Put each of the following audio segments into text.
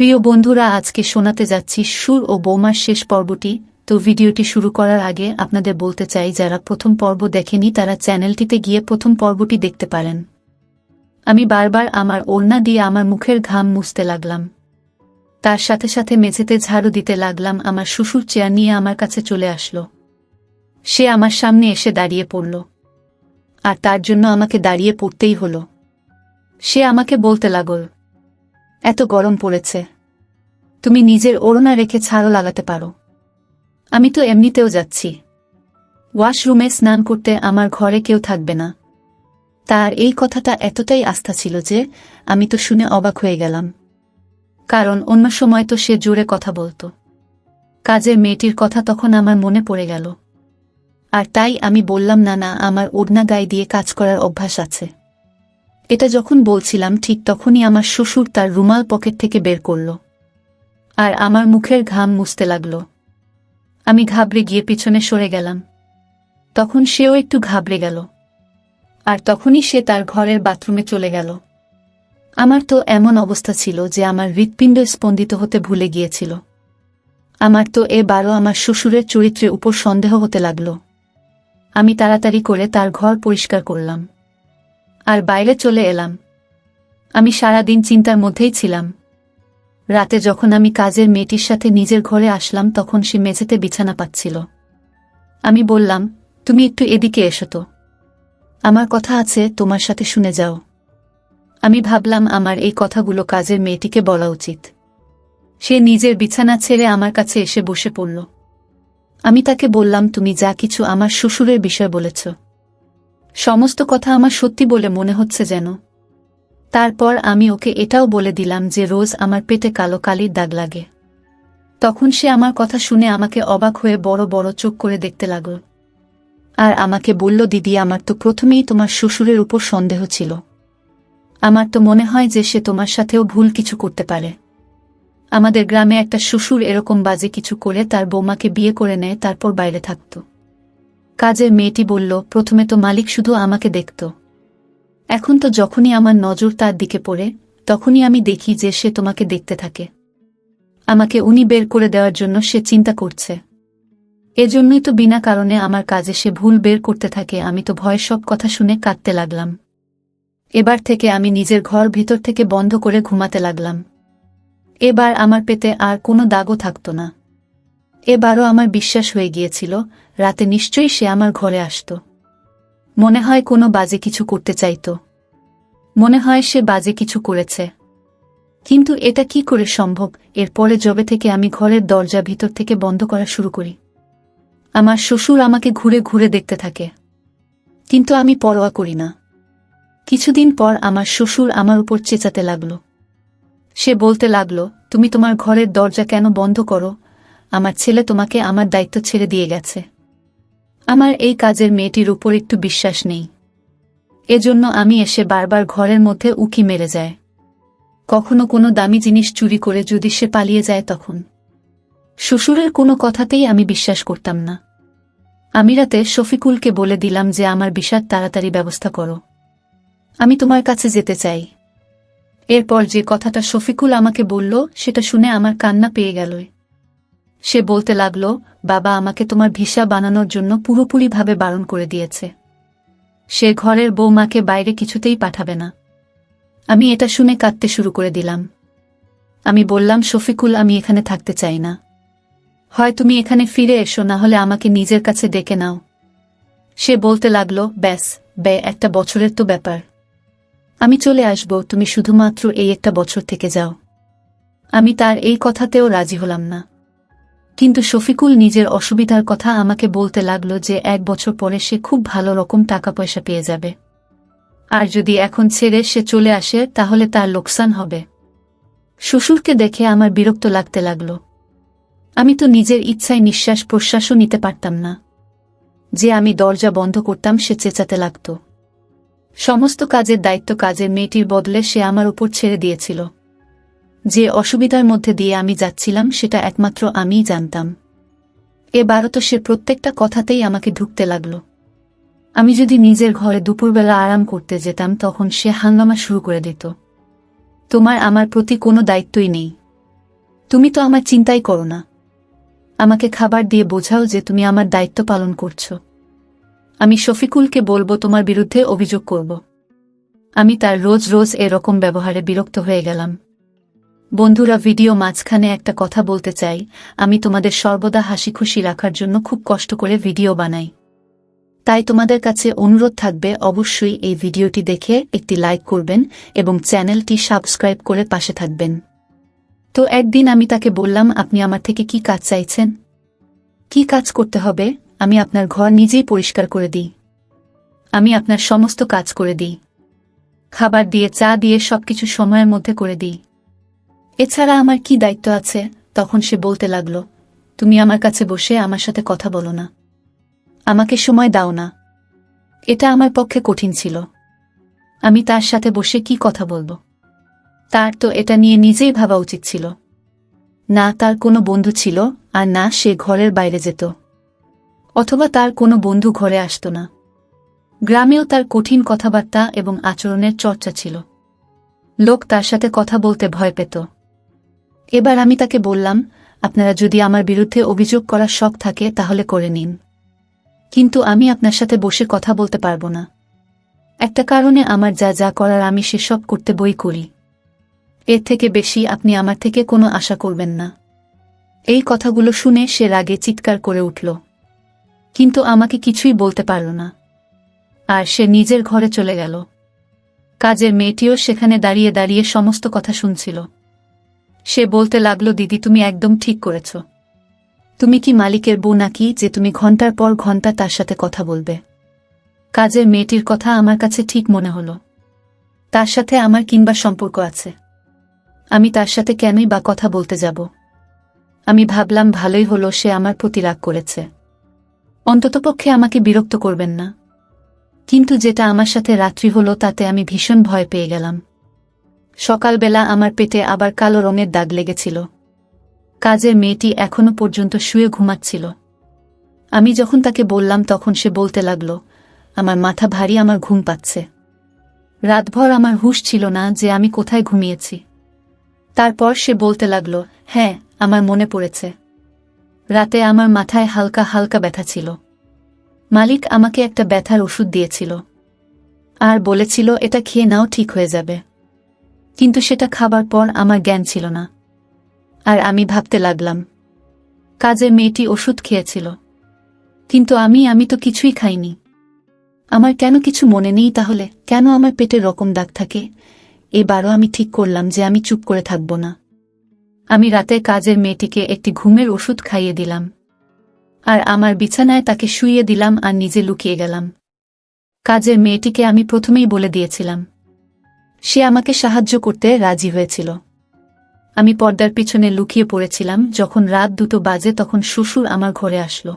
প্রিয় বন্ধুরা, আজকে শোনাতে যাচ্ছি সুর ও বৌমার শেষ পর্বটি। তো ভিডিওটি শুরু করার আগে আপনাদের বলতে চাই, যারা প্রথম পর্ব দেখেনি, তারা চ্যানেলটিতে গিয়ে প্রথম পর্বটি দেখতে পারেন। আমি বারবার আমার ওড়না দিয়ে আমার মুখের ঘাম মুছতে লাগলাম। তার সাথে সাথে মেঝেতে ঝাড়ু দিতে লাগলাম, আমার শ্বশুর চেয়ার নিয়ে আমার কাছে চলে আসলো। সে আমার সামনে এসে দাঁড়িয়ে পড়ল। আর তার জন্য আমাকে দাঁড়িয়ে পড়তেই হলো। সে আমাকে বলতে লাগল এত গরম পড়েছে। তুমি নিজের ওড়না রেখে ছাড়ও লাগাতে পারো। আমি তো এমনিতেও যাচ্ছি। ওয়াশরুমে স্নান করতে আমার ঘরে কেউ থাকবে না। তার এই কথাটা এতটাই আস্থা ছিল যে আমি তো শুনে অবাক হয়ে গেলাম। কারণ অন্য সময় তো সে জোরে কথা বলতো। কাজের মেয়েটির কথা তখন আমার মনে পড়ে গেল। আর তাই আমি বললাম, না না, আমার ওড়না গায়ে দিয়ে কাজ করার অভ্যাস আছে। এটা যখন বলছিলাম, ঠিক তখনই আমার শ্বশুর তার রুমাল পকেট থেকে বের করল। আর আমার মুখের ঘাম মুছতে লাগল। আমি ঘাবড়ে গিয়ে পিছনে সরে গেলাম। তখন সেও একটু ঘাবড়ে গেল। আর তখনই সে তার ঘরের বাথরুমে চলে গেল। আমার তো এমন অবস্থা ছিল যে আমার হৃৎপিণ্ড স্পন্দিত হতে ভুলে গিয়েছিল। আমার তো এবারও আমার শ্বশুরের চরিত্রের উপর সন্দেহ হতে লাগল। আমি তাড়াতাড়ি করে তার ঘর পরিষ্কার করলাম। আর বাইরে চলে এলাম। আমি সারাদিন চিন্তার মধ্যেই ছিলাম। রাতে যখন আমি কাজের মেয়েটির সাথে নিজের ঘরে আসলাম, তখন সে মেঝেতে বিছানা পাচ্ছিল। আমি বললাম, তুমি একটু এদিকে এসো তো। আমার কথা আছে, তোমার সাথে শুনে যাও। আমি ভাবলাম, আমার এই কথাগুলো কাজের মেয়েটিকে বলা উচিত। সে নিজের বিছানা ছেড়ে আমার কাছে এসে বসে পড়ল। আমি তাকে বললাম, তুমি যা কিছু আমার শ্বশুরের বিষয় বলেছ সমস্ত কথা আমার সত্যি বলে মনে হচ্ছে যেন। তারপর আমি ওকে এটাও বলে দিলাম যে রোজ আমার পেটে কালো কালির দাগ লাগে। তখন সে আমার কথা শুনে আমাকে অবাক হয়ে বড় বড় চোখ করে দেখতে লাগল। আর আমাকে বলল, দিদি, আমার তো প্রথমেই তোমার শ্বশুরের উপর সন্দেহ ছিল। আমার তো মনে হয় যে সে তোমার সাথেও ভুল কিছু করতে পারে। আমাদের গ্রামে একটা শ্বশুর এরকম বাজে কিছু করে তার বৌমাকে বিয়ে করে নেয়, তারপর বাইরে থাকত। কাজের মেয়েটি বলল, প্রথমে তো মালিক শুধু আমাকে দেখত। এখন তো যখনই আমার নজর তার দিকে পড়ে, তখনই আমি দেখি যে সে তোমাকে দেখতে থাকে। আমাকে উনি বের করে দেওয়ার জন্য সে চিন্তা করছে। এজন্যই তো বিনা কারণে আমার কাজে সে ভুল বের করতে থাকে, আমি তো ভয় সব কথা শুনে কাঁদতে লাগলাম। এবার থেকে আমি নিজের ঘর ভিতর থেকে বন্ধ করে ঘুমাতে লাগলাম। এবার আমার পেতে আর কোনো দাগও থাকত না। এবারও আমার বিশ্বাস হয়ে গিয়েছিল রাতে নিশ্চয়ই সে আমার ঘরে আসত। মনে হয় কোনো বাজে কিছু করতে চাইত। মনে হয় সে বাজে কিছু করেছে। কিন্তু এটা কি করে সম্ভব? এরপরে জবে থেকে আমি ঘরের দরজা ভিতর থেকে বন্ধ করা শুরু করি। আমার শ্বশুর আমাকে ঘুরে ঘুরে দেখতে থাকে। কিন্তু আমি পরোয়া করি না। কিছুদিন পর আমার শ্বশুর আমার উপর চেঁচাতে লাগল। সে বলতে লাগল, তুমি তোমার ঘরের দরজা কেন বন্ধ করো? আমার ছেলে তোমাকে আমার দায়িত্ব ছেড়ে দিয়ে গেছে। আমার এই কাজের মেয়েটির উপর একটু বিশ্বাস নেই। এজন্য আমি এসে বারবার ঘরের মধ্যে উকি মেরে যায়। কখনো কোনো দামি জিনিস চুরি করে যদি সে পালিয়ে যায় তখন। শ্বশুরের কোনো কথাতেই আমি বিশ্বাস করতাম না। আমি রাতে শফিকুলকে বলে দিলাম যে আমার বিষাদ তাড়াতাড়ি ব্যবস্থা করো। আমি তোমার কাছে যেতে চাই। এরপর যে কথাটা শফিকুল আমাকে বলল, সেটা শুনে আমার কান্না পেয়ে গেল। সে বলতে লাগল, বাবা আমাকে তোমার ভিসা বানানোর জন্য পুরোপুরিভাবে বারণ করে দিয়েছে। সে ঘরের বৌমাকে বাইরে কিছুতেই পাঠাবে না। আমি এটা শুনে কাঁদতে শুরু করে দিলাম। আমি বললাম, শফিকুল, আমি এখানে থাকতে চাই না। হয় তুমি এখানে ফিরে এসো, না হলে আমাকে নিজের কাছে ডেকে নাও। সে বলতে লাগল, ব্যাস, বে, একটা বছরের তো ব্যাপার। আমি চলে আসব, তুমি শুধুমাত্র এই একটা বছর থেকে যাও। আমি তার এই কথাতেও রাজি হলাম না। কিন্তু শফিকুল নিজের অসুবিধার কথা আমাকে বলতে লাগল যে এক বছর পরে সে খুব ভালো রকম টাকা পয়সা পেয়ে যাবে। আর যদি এখন ছেড়ে সে চলে আসে, তাহলে তার লোকসান হবে। শ্বশুরকে দেখে আমার বিরক্ত লাগতে লাগল। আমি তো নিজের ইচ্ছায় নিঃশ্বাস প্রশ্বাসও নিতে পারতাম না। যে আমি দরজা বন্ধ করতাম, সে চেঁচাতে লাগত। সমস্ত কাজের দায়িত্ব কাজের মেয়েটির বদলে সে আমার উপর ছেড়ে দিয়েছিল। যে অসুবিধার মধ্যে দিয়ে আমি যাচ্ছিলাম সেটা একমাত্র আমিই জানতাম। এবারও তো সে প্রত্যেকটা কথাতেই আমাকে ঢুকতে লাগল। আমি যদি নিজের ঘরে দুপুরবেলা আরাম করতে যেতাম, তখন সে হাঙ্গামা শুরু করে দিত। তোমার আমার প্রতি কোনো দায়িত্বই নেই। তুমি তো আমার চিন্তাই করো না। আমাকে খাবার দিয়ে বোঝাও যে তুমি আমার দায়িত্ব পালন করছ। আমি শফিকুলকে বলব, তোমার বিরুদ্ধে অভিযোগ করব। আমি তার রোজ রোজ এরকম ব্যবহারে বিরক্ত হয়ে গেলাম। বন্ধুরা, ভিডিও মাঝখানে একটা কথা বলতে চাই। আমি তোমাদের সর্বদা হাসি খুশি রাখার জন্য খুব কষ্ট করে ভিডিও বানাই। তাই তোমাদের কাছে অনুরোধ থাকবে, অবশ্যই এই ভিডিওটি দেখে একটি লাইক করবেন এবং চ্যানেলটি সাবস্ক্রাইব করে পাশে থাকবেন। তো একদিন আমি তাকে বললাম, আপনি আমার থেকে কি কাজ চাইছেন? কি কাজ করতে হবে? আমি আপনার ঘর নিজেই পরিষ্কার করে দিই। আমি আপনার সমস্ত কাজ করে দিই। খাবার দিয়ে, চা দিয়ে সবকিছু সময়ের মধ্যে করে দিই। এছাড়া আমার কি দায়িত্ব আছে? তখন সে বলতে লাগল, তুমি আমার কাছে বসে আমার সাথে কথা বলো না। আমাকে সময় দাও না। এটা আমার পক্ষে কঠিন ছিল। আমি তার সাথে বসে কি কথা বলব? তার তো এটা নিয়ে নিজেই ভাবা উচিত ছিল। না তার কোনো বন্ধু ছিল আর না সে ঘরের বাইরে যেত। অথবা তার কোনো বন্ধু ঘরে আসত না। গ্রামেও তার কঠিন কথাবার্তা এবং আচরণের চর্চা ছিল। লোক তার সাথে কথা বলতে ভয় পেত। এবার আমি তাকে বললাম, আপনারা যদি আমার বিরুদ্ধে অভিযোগ করার শখ থাকে, তাহলে করে নিন। কিন্তু আমি আপনার সাথে বসে কথা বলতে পারব না। একটা কারণে আমার যা যা করার আমি সেসব করতে বই করি। এর থেকে বেশি আপনি আমার থেকে কোনো আশা করবেন না। এই কথাগুলো শুনে সে রাগে চিৎকার করে উঠল। কিন্তু আমাকে কিছুই বলতে পারল না। আর সে নিজের ঘরে চলে গেল। কাজের মেয়েটিও সেখানে দাঁড়িয়ে দাঁড়িয়ে সমস্ত কথা শুনছিল। সে বলতে লাগল, দিদি, তুমি একদম ঠিক করেছ। তুমি কি মালিকের বউ নাকি যে তুমি ঘণ্টার পর ঘণ্টা তার সাথে কথা বলবে? কাজের মেয়েটির কথা আমার কাছে ঠিক মনে হলো। তার সাথে আমার কিংবা সম্পর্ক আছে। আমি তার সাথে কেনই বা কথা বলতে যাব? আমি ভাবলাম, ভালোই হলো সে আমার প্রতি রাগ করেছে। অন্ততপক্ষে আমাকে বিরক্ত করবেন না। কিন্তু যেটা আমার সাথে রাত্রি হলো তাতে আমি ভীষণ ভয় পেয়ে গেলাম। সকালবেলা আমার পেটে আবার কালো রঙের দাগ লেগেছিল। কাজের মেয়েটি এখনও পর্যন্ত শুয়ে ঘুমাচ্ছিল। আমি যখন তাকে বললাম তখন সে বলতে লাগল, আমার মাথা ভারী, আমার ঘুম পাচ্ছে। রাতভর আমার হুশ ছিল না যে আমি কোথায় ঘুমিয়েছি। তারপর সে বলতে লাগল হ্যাঁ আমার মনে পড়েছে। রাতে আমার মাথায় হালকা হালকা ব্যথা ছিল। মালিক আমাকে একটা ব্যথার ওষুধ দিয়েছিল। আর বলেছিল, এটা খেয়ে নাও, ঠিক হয়ে যাবে। কিন্তু সেটা খাবার পর আমার জ্ঞান ছিল না। আর আমি ভাবতে লাগলাম, কাজে মেয়েটি ওষুধ খেয়েছিল। কিন্তু আমি আমি তো কিছুই খাইনি। আমার কেন কিছু মনে নেই তাহলে? কেন আমার পেটে রকম দাগ থাকে? এবারও আমি ঠিক করলাম যে আমি চুপ করে থাকব না। আমি রাতে কাজের মেয়েটিকে একটি ঘুমের ওষুধ খাইয়ে দিলাম। আর আমার বিছানায় তাকে শুইয়ে দিলাম আর নিজে লুকিয়ে গেলাম। কাজের মেয়েটিকে আমি প্রথমেই বলে দিয়েছিলাম সে আমাকে সাহায্য করতে রাজি হয়েছিল। আমি পর্দার পিছনে লুকিয়ে পড়েছিলাম, যখন রাত দুটো বাজে তখন শ্বশুর আমার ঘরে আসলো।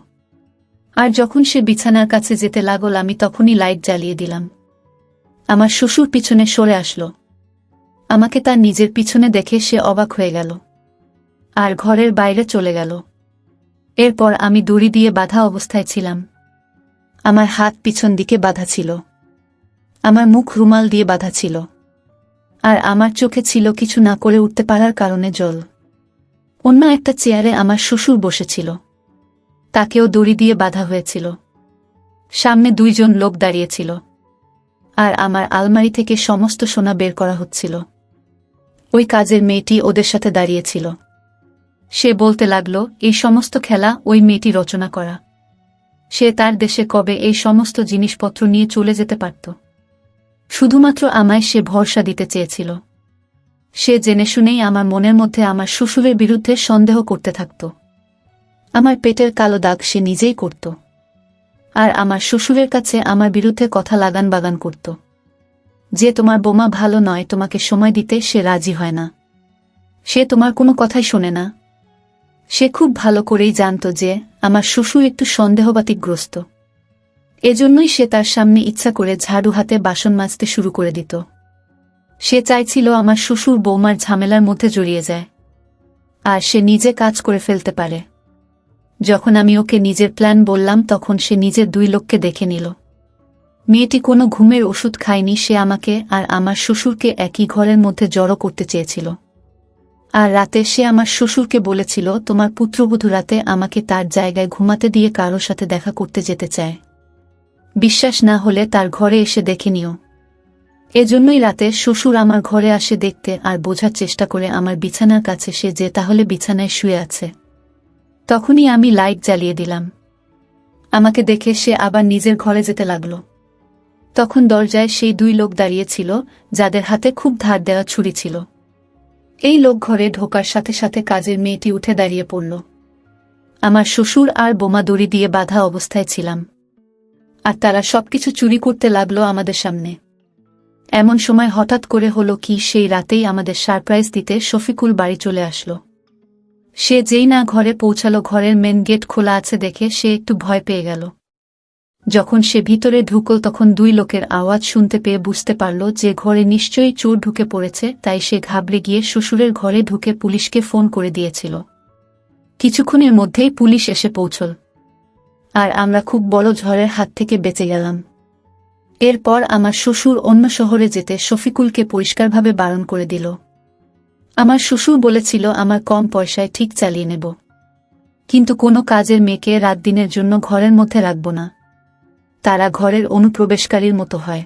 আর যখন সে বিছানার কাছে যেতে লাগল, আমি তখনই লাইট জ্বালিয়ে দিলাম। আমার শ্বশুর পিছনে সরে আসলো। আমাকে তার নিজের পিছনে দেখে সে অবাক হয়ে গেল। আর ঘরের বাইরে চলে গেল। এরপর আমি দড়ি দিয়ে বাধা অবস্থায় ছিলাম। আমার হাত পিছন দিকে বাধা ছিল। আমার মুখ রুমাল দিয়ে বাধা ছিল। আর আমার চোখে ছিল কিছু না করে উঠতে পারার কারণে জল। অন্য একটা চেয়ারে আমার শ্বশুর বসেছিল। তাকেও দড়ি দিয়ে বাধা হয়েছিল। সামনে দুইজন লোক দাঁড়িয়েছিল। আর আমার আলমারি থেকে সমস্ত সোনা বের করা হচ্ছিল। ওই কাজের মেয়েটি ওদের সাথে দাঁড়িয়েছিল। সে বলতে লাগল, এই সমস্ত খেলা ওই মেয়েটি রচনা করা। সে তার দেশে কবে এই সমস্ত জিনিসপত্র নিয়ে চলে যেতে পারত? শুধুমাত্র আমায় সে ভরসা দিতে চেয়েছিল। সে জেনে শুনেই আমার মনের মধ্যে আমার শ্বশুরের বিরুদ্ধে সন্দেহ করতে থাকত। আমার পেটের কালো দাগ সে নিজেই করত। আর আমার শ্বশুরের কাছে আমার বিরুদ্ধে কথা লাগান বাগান করত। যে তোমার বোমা ভালো নয়, তোমাকে সময় দিতে সে রাজি হয় না। সে তোমার কোনো কথাই শোনে না। সে খুব ভালো করেই জানত যে, আমার শ্বশুর একটু সন্দেহবাতিকগ্রস্ত এজন্যই সে তার সামনে ইচ্ছা করে ঝাড়ু হাতে বাসন মাজতে শুরু করে দিত। সে চাইছিল আমার শ্বশুর বৌমার ঝামেলার মধ্যে জড়িয়ে যায়। আর সে নিজে কাজ করে ফেলতে পারে। যখন আমি ওকে নিজের প্ল্যান বললাম, তখন সে নিজের দুই লোককে দেখে নিল। মেয়েটি কোনো ঘুমের ওষুধ খায়নি, সে আমাকে আর আমার শ্বশুরকে একই ঘরের মধ্যে জড়ো করতে চেয়েছিল। আর রাতে সে আমার শ্বশুরকে বলেছিল, তোমার পুত্রবধূ রাতে আমাকে তার জায়গায় ঘুমাতে দিয়ে কারোর সাথে দেখা করতে যেতে চায়। বিশ্বাস না হলে তার ঘরে এসে দেখে নিও। এজন্যই রাতে শ্বশুর আমার ঘরে আসে দেখতে আর বোঝার চেষ্টা করে আমার বিছানার কাছে সে যে তাহলে বিছানায় শুয়ে আছে। তখনই আমি লাইট জ্বালিয়ে দিলাম। আমাকে দেখে সে আবার নিজের ঘরে যেতে লাগল। তখন দরজায় সেই দুই লোক দাঁড়িয়েছিল যাদের হাতে খুব ধার দেওয়া ছুরি ছিল। এই লোক ঘরে ঢোকার সাথে সাথে কাজের মেয়েটি উঠে দাঁড়িয়ে পড়ল। আমার শ্বশুর আর বোমা দড়ি দিয়ে বাধা অবস্থায় ছিলাম। আর তারা সবকিছু চুরি করতে লাগল আমাদের সামনে। এমন সময় হঠাৎ করে হলো কি, সেই রাতেই আমাদের সারপ্রাইজ দিতে শফিকুল বাড়ি চলে আসলো। সে যেই না ঘরে পৌঁছালো, ঘরের মেন গেট খোলা আছে দেখে সে একটু ভয় পেয়ে গেল। যখন সে ভিতরে ঢুকল, তখন দুই লোকের আওয়াজ শুনতে পেয়ে বুঝতে পারল যে ঘরে নিশ্চয়ই চোর ঢুকে পড়েছে, তাই সে ঘাবড়ে গিয়ে শ্বশুরের ঘরে ঢুকে পুলিশকে ফোন করে দিয়েছিল। কিছুক্ষণের মধ্যেই পুলিশ এসে পৌঁছল। আর আমরা খুব বড় ঝড়ের হাত থেকে বেঁচে গেলাম। এরপর আমার শ্বশুর অন্য শহরে যেতে শফিকুলকে পরিষ্কারভাবে বারণ করে দিল। আমার শ্বশুর বলেছিল, আমার কম পয়সায় ঠিক চালিয়ে নেব। কিন্তু কোনো কাজের মেয়েকে রাত দিনের জন্য ঘরের মধ্যে রাখব না। তারা ঘরের অনুপ্রবেশকারীর মতো হয়।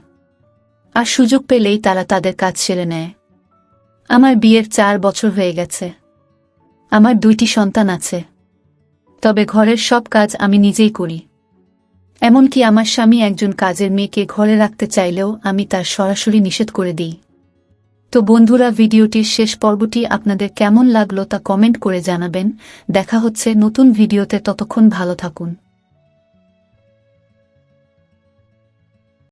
আর সুযোগ পেলেই তারা তাদের কাজ সেরে নেয়। আমার বিয়ের চার বছর হয়ে গেছে। আমার দুইটি সন্তান আছে। তবে ঘরের সব কাজ আমি নিজেই করি। এমনকি আমার স্বামী একজন কাজের মেয়েকে ঘরে রাখতে চাইলেও আমি তার সরাসরি নিষেধ করে দিই। তো বন্ধুরা, ভিডিওটির শেষ পর্বটি আপনাদের কেমন লাগল তা কমেন্ট করে জানাবেন। দেখা হচ্ছে নতুন ভিডিওতে, ততক্ষণ ভালো থাকুন।